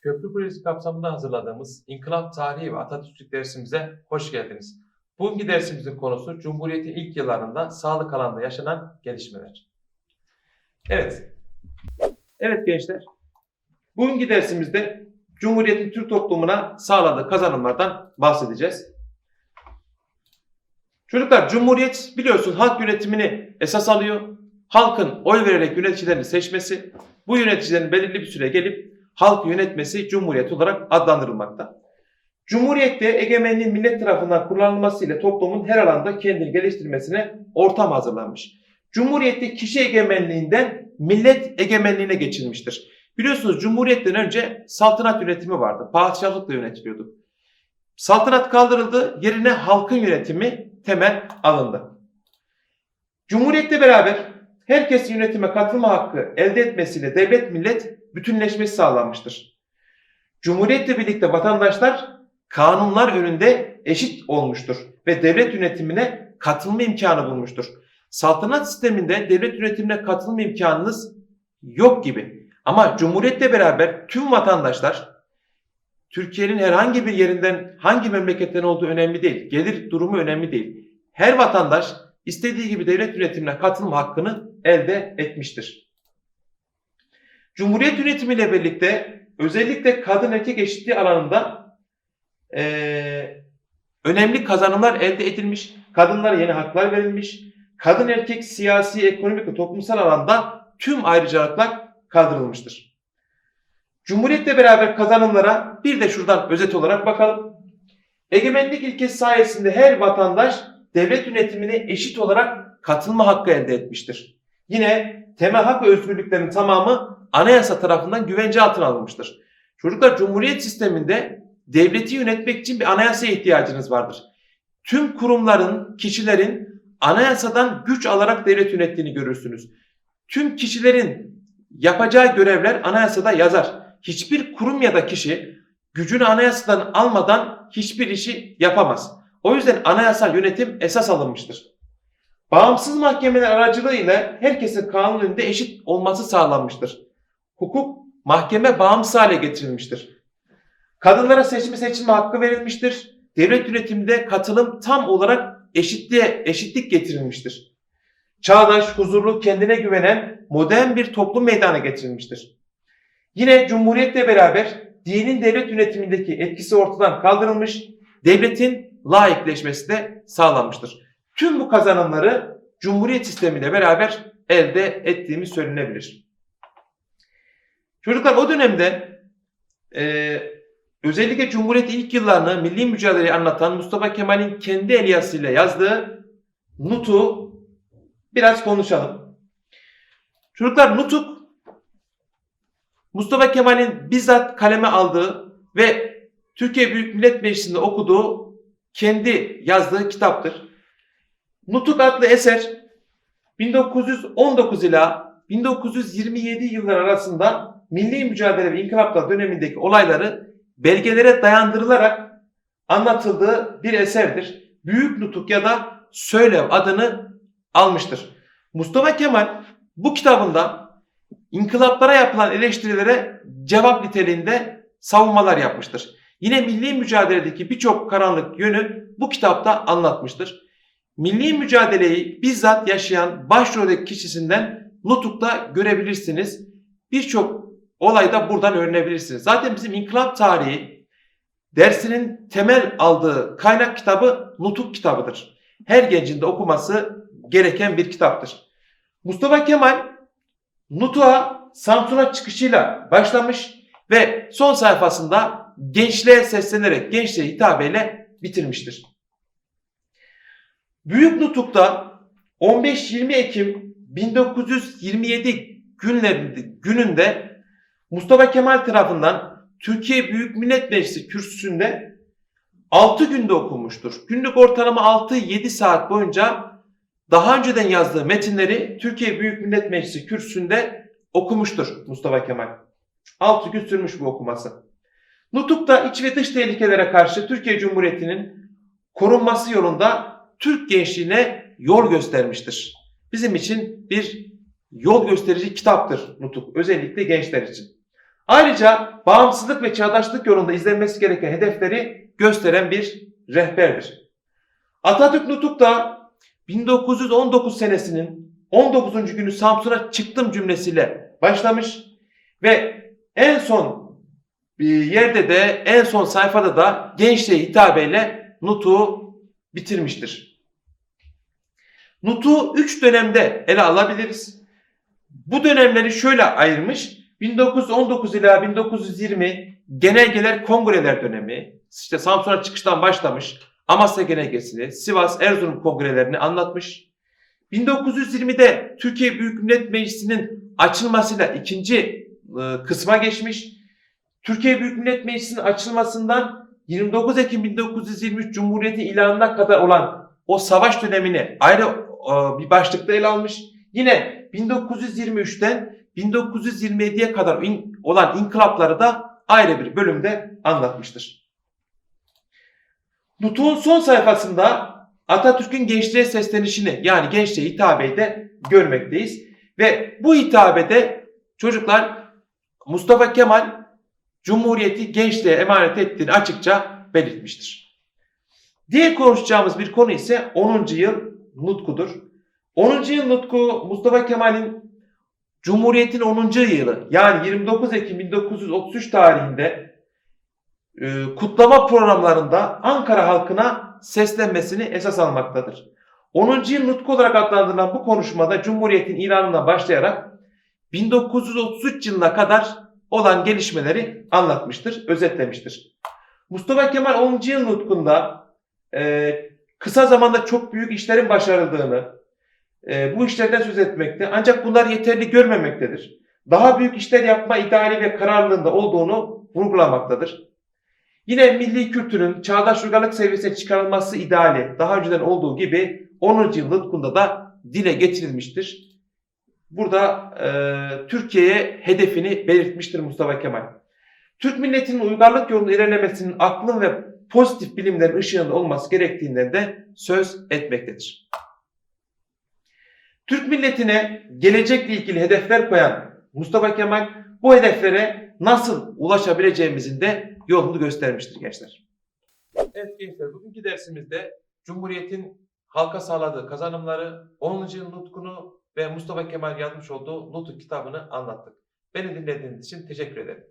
Köprü Projesi kapsamında hazırladığımız İnkılap Tarihi ve Atatürkçülük dersimize hoş geldiniz. Bugünkü dersimizin konusu Cumhuriyet'in ilk yıllarında sağlık alanında yaşanan gelişmeler. Evet. Evet gençler. Bugünkü dersimizde Cumhuriyet'in Türk toplumuna sağladığı kazanımlardan bahsedeceğiz. Çocuklar Cumhuriyet biliyorsun halk yönetimini esas alıyor. Halkın oy vererek yöneticilerini seçmesi, bu yöneticilerin belirli bir süre gelip halk yönetmesi Cumhuriyet olarak adlandırılmakta. Cumhuriyette egemenliğin millet tarafından kullanılmasıyla toplumun her alanda kendini geliştirmesine ortam hazırlanmış. Cumhuriyette kişi egemenliğinden millet egemenliğine geçilmiştir. Biliyorsunuz Cumhuriyet'ten önce saltanat yönetimi vardı. Padişahlıkla yönetiliyordu. Saltanat kaldırıldı, yerine halkın yönetimi temel alındı. Cumhuriyetle beraber herkesin yönetime katılma hakkı elde etmesiyle devlet millet bütünleşmesi sağlanmıştır. Cumhuriyetle birlikte vatandaşlar kanunlar önünde eşit olmuştur ve devlet yönetimine katılma imkanı bulmuştur. Saltanat sisteminde devlet yönetimine katılma imkanınız yok gibi. Ama Cumhuriyetle beraber tüm vatandaşlar Türkiye'nin herhangi bir yerinden hangi memleketten olduğu önemli değil. Gelir durumu önemli değil. Her vatandaş istediği gibi devlet yönetimine katılma hakkını elde etmiştir. Cumhuriyet yönetimiyle birlikte özellikle kadın erkek eşitliği alanında eee, önemli kazanımlar elde edilmiş. Kadınlara yeni haklar verilmiş. Kadın erkek siyasi, ekonomik ve toplumsal alanda tüm ayrıcalıklar kaldırılmıştır. Cumhuriyetle beraber kazanımlara bir de şuradan özet olarak bakalım. Egemenlik ilkesi sayesinde her vatandaş devlet yönetimine eşit olarak katılma hakkı elde etmiştir. Yine temel hak ve özgürlüklerin tamamı anayasa tarafından güvence altına alınmıştır. Çocuklar Cumhuriyet sisteminde devleti yönetmek için bir anayasaya ihtiyacınız vardır. Tüm kurumların, kişilerin anayasadan güç alarak devlet yönettiğini görürsünüz. Tüm kişilerin yapacağı görevler anayasada yazar. Hiçbir kurum ya da kişi gücünü anayasadan almadan hiçbir işi yapamaz. O yüzden anayasal yönetim esas alınmıştır. Bağımsız mahkemeler aracılığıyla herkesin kanun önünde eşit olması sağlanmıştır. Hukuk mahkeme bağımsız hale getirilmiştir. Kadınlara seçme seçilme hakkı verilmiştir. Devlet yönetiminde katılım tam olarak eşitliğe, eşitlik getirilmiştir. Çağdaş, huzurlu, kendine güvenen modern bir toplum meydana getirilmiştir. Yine Cumhuriyetle beraber dinin devlet yönetimindeki etkisi ortadan kaldırılmış, devletin laikleşmesi de sağlanmıştır. Tüm bu kazanımları Cumhuriyet sistemiyle beraber elde ettiğimiz söylenebilir. Çocuklar o dönemde e, özellikle Cumhuriyet ilk yıllarını milli mücadeleyi anlatan Mustafa Kemal'in kendi el yazısıyla yazdığı Nut'u biraz konuşalım. Çocuklar Nutuk Mustafa Kemal'in bizzat kaleme aldığı ve Türkiye Büyük Millet Meclisi'nde okuduğu kendi yazdığı kitaptır. Nutuk adlı eser 1919 ila 1927 yıllar arasında milli mücadele ve inkılaplar dönemindeki olayları belgelere dayandırılarak anlatıldığı bir eserdir. Büyük Nutuk ya da Söylev adını almıştır. Mustafa Kemal bu kitabında inkılaplara yapılan eleştirilere cevap niteliğinde savunmalar yapmıştır. Yine milli mücadeledeki birçok karanlık yönü bu kitapta anlatmıştır. Milli mücadeleyi bizzat yaşayan başroldeki kişisinden Nutuk'ta görebilirsiniz. Birçok olayda buradan öğrenebilirsiniz. Zaten bizim inkılap tarihi dersinin temel aldığı kaynak kitabı Nutuk kitabıdır. Her gencin de okuması gereken bir kitaptır. Mustafa Kemal Nutuk'a Samsun'a çıkışıyla başlamış ve son sayfasında gençliğe seslenerek, gençliğe hitabeyle bitirmiştir. Büyük Nutuk'ta 15-20 Ekim 1927 günlerinde, gününde Mustafa Kemal tarafından Türkiye Büyük Millet Meclisi kürsüsünde 6 günde okunmuştur. Günlük ortalama 6-7 saat boyunca daha önceden yazdığı metinleri Türkiye Büyük Millet Meclisi kürsüsünde okumuştur Mustafa Kemal. 6 gün sürmüş bu okuması. Nutuk'ta iç ve dış tehlikelere karşı Türkiye Cumhuriyeti'nin korunması yolunda Türk gençliğine yol göstermiştir. Bizim için bir yol gösterici kitaptır Nutuk. Özellikle gençler için. Ayrıca bağımsızlık ve çağdaşlık yolunda izlenmesi gereken hedefleri gösteren bir rehberdir. Atatürk Nutuk da 1919 senesinin 19. günü Samsun'a çıktım cümlesiyle başlamış ve en son yerde de en son sayfada da gençliğe hitabeyle Nutuk'u bitirmiştir. Nutuk'u 3 dönemde ele alabiliriz. Bu dönemleri şöyle ayırmış. 1919 ila 1920 genelgeler kongreler dönemi. İşte Samsun'a çıkıştan başlamış. Amasya genelgesini, Sivas, Erzurum kongrelerini anlatmış. 1920'de Türkiye Büyük Millet Meclisi'nin açılmasıyla ikinci e, kısma geçmiş. Türkiye Büyük Millet Meclisi'nin açılmasından 29 Ekim 1923 Cumhuriyeti ilanına kadar olan o savaş dönemini ayrı e, bir başlıkta ele almış. Yine 1923'ten 1927'ye kadar in- olan inkılapları da ayrı bir bölümde anlatmıştır. Nutuk'un son sayfasında Atatürk'ün gençliğe seslenişini yani gençliğe hitabeyi de görmekteyiz. Ve bu hitabede çocuklar Mustafa Kemal Cumhuriyeti gençliğe emanet ettiğini açıkça belirtmiştir. Diğer konuşacağımız bir konu ise 10. yıl nutkudur. 10. yıl nutku Mustafa Kemal'in Cumhuriyet'in 10. yılı yani 29 Ekim 1933 tarihinde e, kutlama programlarında Ankara halkına seslenmesini esas almaktadır. 10. yıl nutku olarak adlandırılan bu konuşmada Cumhuriyet'in ilanından başlayarak 1933 yılına kadar olan gelişmeleri anlatmıştır, özetlemiştir. Mustafa Kemal 10. yıl nutkunda e, kısa zamanda çok büyük işlerin başarıldığını, e, bu işlerden söz etmekte ancak bunlar yeterli görmemektedir. Daha büyük işler yapma ideali ve kararlılığında olduğunu vurgulamaktadır. Yine milli kültürün çağdaş uygarlık seviyesine çıkarılması ideali daha önceden olduğu gibi 10. yıl nutkunda da dile getirilmiştir. Burada e, Türkiye'ye hedefini belirtmiştir Mustafa Kemal. Türk milletinin uygarlık yolunda ilerlemesinin aklın ve pozitif bilimlerin ışığında olması gerektiğinden de söz etmektedir. Türk milletine gelecekle ilgili hedefler koyan Mustafa Kemal bu hedeflere nasıl ulaşabileceğimizin de yolunu göstermiştir gençler. Evet gençler bugünkü dersimizde Cumhuriyet'in halka sağladığı kazanımları, 10. yıl nutkunu ve Mustafa Kemal yazmış olduğu Nutuk kitabını anlattık. Beni dinlediğiniz için teşekkür ederim.